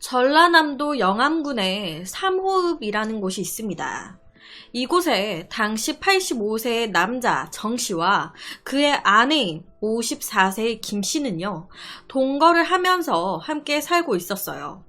전라남도 영암군에 삼호읍이라는 곳이 있습니다. 이곳에 당시 85세의 남자 정 씨와 그의 아내인 54세의 김 씨는요, 동거를 하면서 함께 살고 있었어요.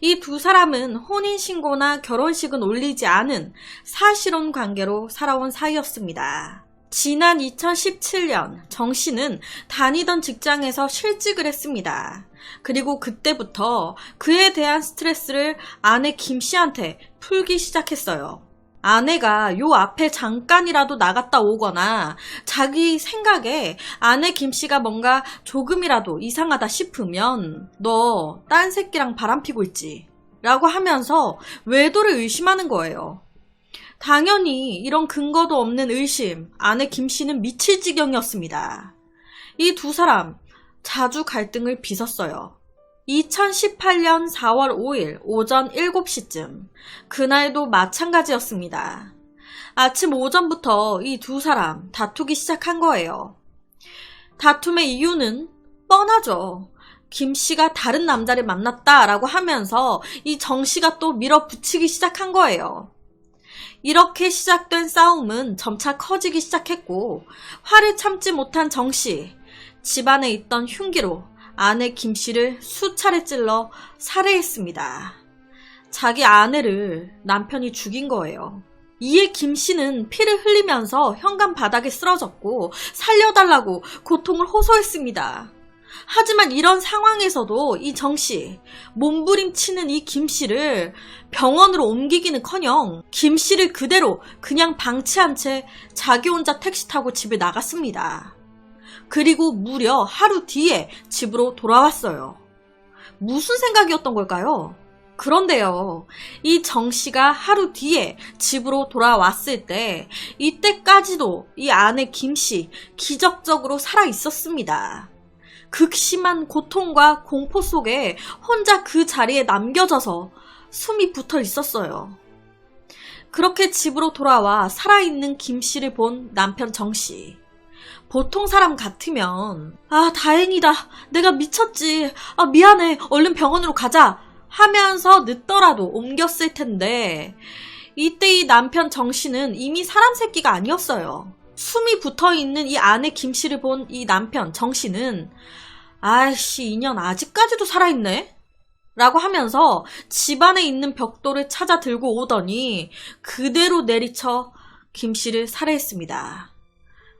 이 두 사람은 혼인신고나 결혼식은 올리지 않은 사실혼 관계로 살아온 사이였습니다. 지난 2017년 정 씨는 다니던 직장에서 실직을 했습니다. 그리고 그때부터 그에 대한 스트레스를 아내 김 씨한테 풀기 시작했어요. 아내가 요 앞에 잠깐이라도 나갔다 오거나 자기 생각에 아내 김 씨가 뭔가 조금이라도 이상하다 싶으면 너 딴 새끼랑 바람 피고 있지. 라고 하면서 외도를 의심하는 거예요. 당연히 이런 근거도 없는 의심, 아내 김 씨는 미칠 지경이었습니다. 이 두 사람 자주 갈등을 빚었어요. 2018년 4월 5일 오전 7시쯤, 그날도 마찬가지였습니다. 아침 오전부터 이 두 사람 다투기 시작한 거예요. 다툼의 이유는 뻔하죠. 김 씨가 다른 남자를 만났다라고 하면서 이 정 씨가 또 밀어붙이기 시작한 거예요. 이렇게 시작된 싸움은 점차 커지기 시작했고 화를 참지 못한 정 씨, 집안에 있던 흉기로 아내 김 씨를 수차례 찔러 살해했습니다. 자기 아내를 남편이 죽인 거예요. 이에 김 씨는 피를 흘리면서 현관 바닥에 쓰러졌고 살려달라고 고통을 호소했습니다. 하지만 이런 상황에서도 이 정 씨, 몸부림치는 이 김 씨를 병원으로 옮기기는 커녕 김 씨를 그대로 그냥 방치한 채 자기 혼자 택시 타고 집에 나갔습니다. 그리고 무려 하루 뒤에 집으로 돌아왔어요. 무슨 생각이었던 걸까요? 그런데요, 이 정 씨가 하루 뒤에 집으로 돌아왔을 때, 이때까지도 이 아내 김씨 기적적으로 살아 있었습니다. 극심한 고통과 공포 속에 혼자 그 자리에 남겨져서 숨이 붙어 있었어요. 그렇게 집으로 돌아와 살아있는 김 씨를 본 남편 정 씨. 보통 사람 같으면, 아, 다행이다. 내가 미쳤지. 아, 미안해. 얼른 병원으로 가자. 하면서 늦더라도 옮겼을 텐데, 이때 이 남편 정 씨는 이미 사람 새끼가 아니었어요. 숨이 붙어 있는 이 아내 김 씨를 본 이 남편 정 씨는, 아이씨, 인연 아직까지도 살아있네? 라고 하면서 집안에 있는 벽돌을 찾아 들고 오더니 그대로 내리쳐 김 씨를 살해했습니다.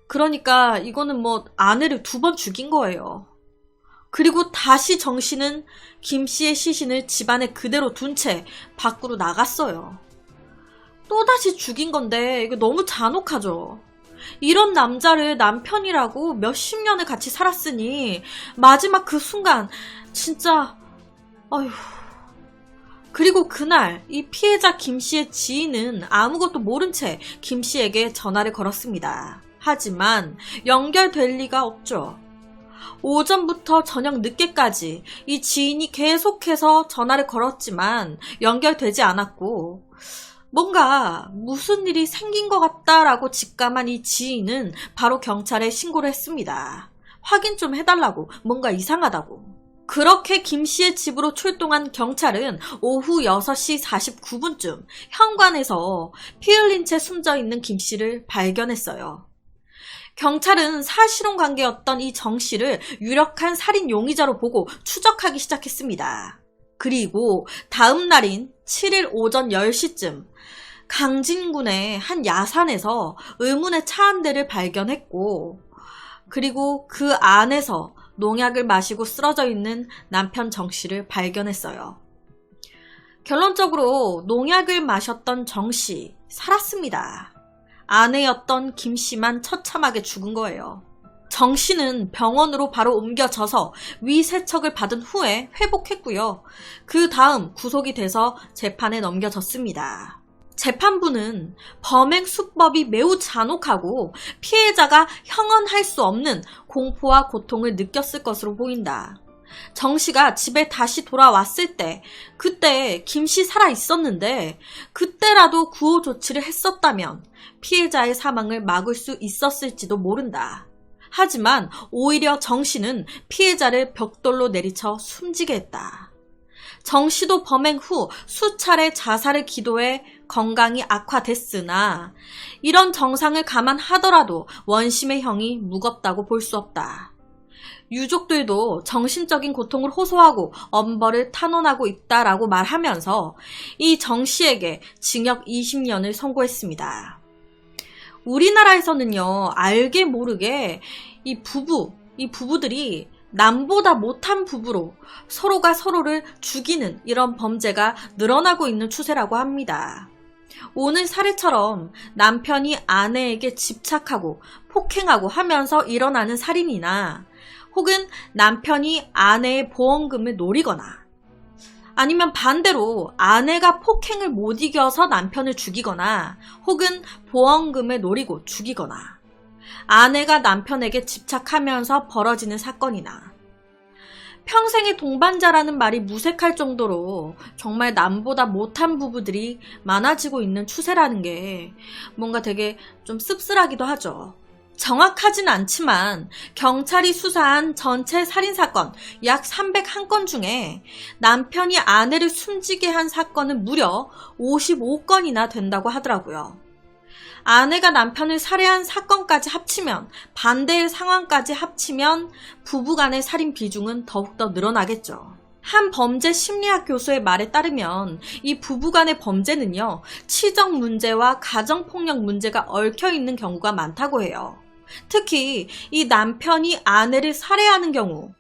그러니까 이거는 뭐 아내를 두 번 죽인 거예요. 그리고 다시 정 씨는 김 씨의 시신을 집안에 그대로 둔 채 밖으로 나갔어요. 또다시 죽인 건데 이거 너무 잔혹하죠. 이런 남자를 남편이라고 몇십 년을 같이 살았으니 마지막 그 순간 진짜 어휴 그리고 그날 이 피해자 김 씨의 지인은 아무것도 모른 채 김 씨에게 전화를 걸었습니다. 하지만 연결될 리가 없죠. 오전부터 저녁 늦게까지 이 지인이 계속해서 전화를 걸었지만 연결되지 않았고 뭔가 무슨 일이 생긴 것 같다라고 직감한 이 지인은 바로 경찰에 신고를 했습니다. 확인 좀 해달라고 뭔가 이상하다고. 그렇게 김 씨의 집으로 출동한 경찰은 오후 6시 49분쯤 현관에서 피 흘린 채 숨져 있는 김 씨를 발견했어요. 경찰은 사실혼 관계였던 이 정 씨를 유력한 살인 용의자로 보고 추적하기 시작했습니다. 그리고 다음 날인 7일 오전 10시쯤 강진군의 한 야산에서 의문의 차 한 대를 발견했고 그리고 그 안에서 농약을 마시고 쓰러져 있는 남편 정 씨를 발견했어요. 결론적으로 농약을 마셨던 정 씨 살았습니다. 아내였던 김 씨만 처참하게 죽은 거예요. 정 씨는 병원으로 바로 옮겨져서 위세척을 받은 후에 회복했고요. 그 다음 구속이 돼서 재판에 넘겨졌습니다. 재판부는 범행 수법이 매우 잔혹하고 피해자가 형언할 수 없는 공포와 고통을 느꼈을 것으로 보인다. 정 씨가 집에 다시 돌아왔을 때, 그때 김 씨 살아 있었는데, 그때라도 구호 조치를 했었다면 피해자의 사망을 막을 수 있었을지도 모른다. 하지만 오히려 정 씨는 피해자를 벽돌로 내리쳐 숨지게 했다. 정 씨도 범행 후 수차례 자살을 기도해 건강이 악화됐으나 이런 정상을 감안하더라도 원심의 형이 무겁다고 볼 수 없다. 유족들도 정신적인 고통을 호소하고 엄벌을 탄원하고 있다라고 말하면서 이 정 씨에게 징역 20년을 선고했습니다. 우리나라에서는요, 알게 모르게 이 부부, 이 부부들이 남보다 못한 부부로 서로가 서로를 죽이는 이런 범죄가 늘어나고 있는 추세라고 합니다. 오늘 사례처럼 남편이 아내에게 집착하고 폭행하고 하면서 일어나는 살인이나 혹은 남편이 아내의 보험금을 노리거나 아니면 반대로 아내가 폭행을 못 이겨서 남편을 죽이거나 혹은 보험금을 노리고 죽이거나 아내가 남편에게 집착하면서 벌어지는 사건이나 평생의 동반자라는 말이 무색할 정도로 정말 남보다 못한 부부들이 많아지고 있는 추세라는 게 뭔가 되게 좀 씁쓸하기도 하죠. 정확하진 않지만 경찰이 수사한 전체 살인사건 약 301건 중에 남편이 아내를 숨지게 한 사건은 무려 55건이나 된다고 하더라고요. 아내가 남편을 살해한 사건까지 합치면 반대의 상황까지 합치면 부부간의 살인 비중은 더욱더 늘어나겠죠. 한 범죄 심리학 교수의 말에 따르면 이 부부간의 범죄는요, 치정 문제와 가정폭력 문제가 얽혀 있는 경우가 많다고 해요. 특히 이 남편이 아내를 살해하는 경우,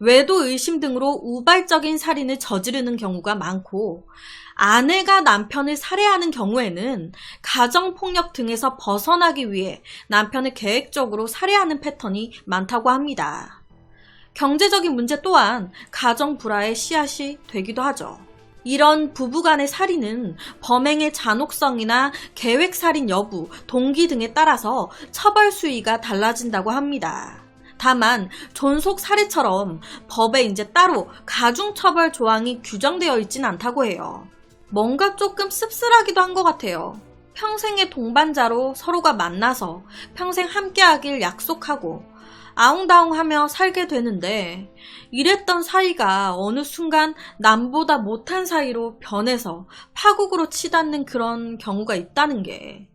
외도 의심 등으로 우발적인 살인을 저지르는 경우가 많고, 아내가 남편을 살해하는 경우에는 가정폭력 등에서 벗어나기 위해 남편을 계획적으로 살해하는 패턴이 많다고 합니다. 경제적인 문제 또한 가정 불화의 씨앗이 되기도 하죠. 이런 부부간의 살인은 범행의 잔혹성이나 계획 살인 여부, 동기 등에 따라서 처벌 수위가 달라진다고 합니다. 다만 존속 살해처럼 법에 이제 따로 가중 처벌 조항이 규정되어 있진 않다고 해요. 뭔가 조금 씁쓸하기도 한 것 같아요. 평생의 동반자로 서로가 만나서 평생 함께하길 약속하고 아웅다웅하며 살게 되는데 이랬던 사이가 어느 순간 남보다 못한 사이로 변해서 파국으로 치닫는 그런 경우가 있다는 게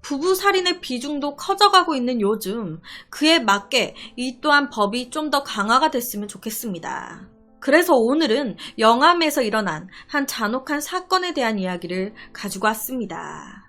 부부 살인의 비중도 커져가고 있는 요즘 그에 맞게 이 또한 법이 좀 더 강화가 됐으면 좋겠습니다. 그래서 오늘은 영암에서 일어난 한 잔혹한 사건에 대한 이야기를 가지고 왔습니다.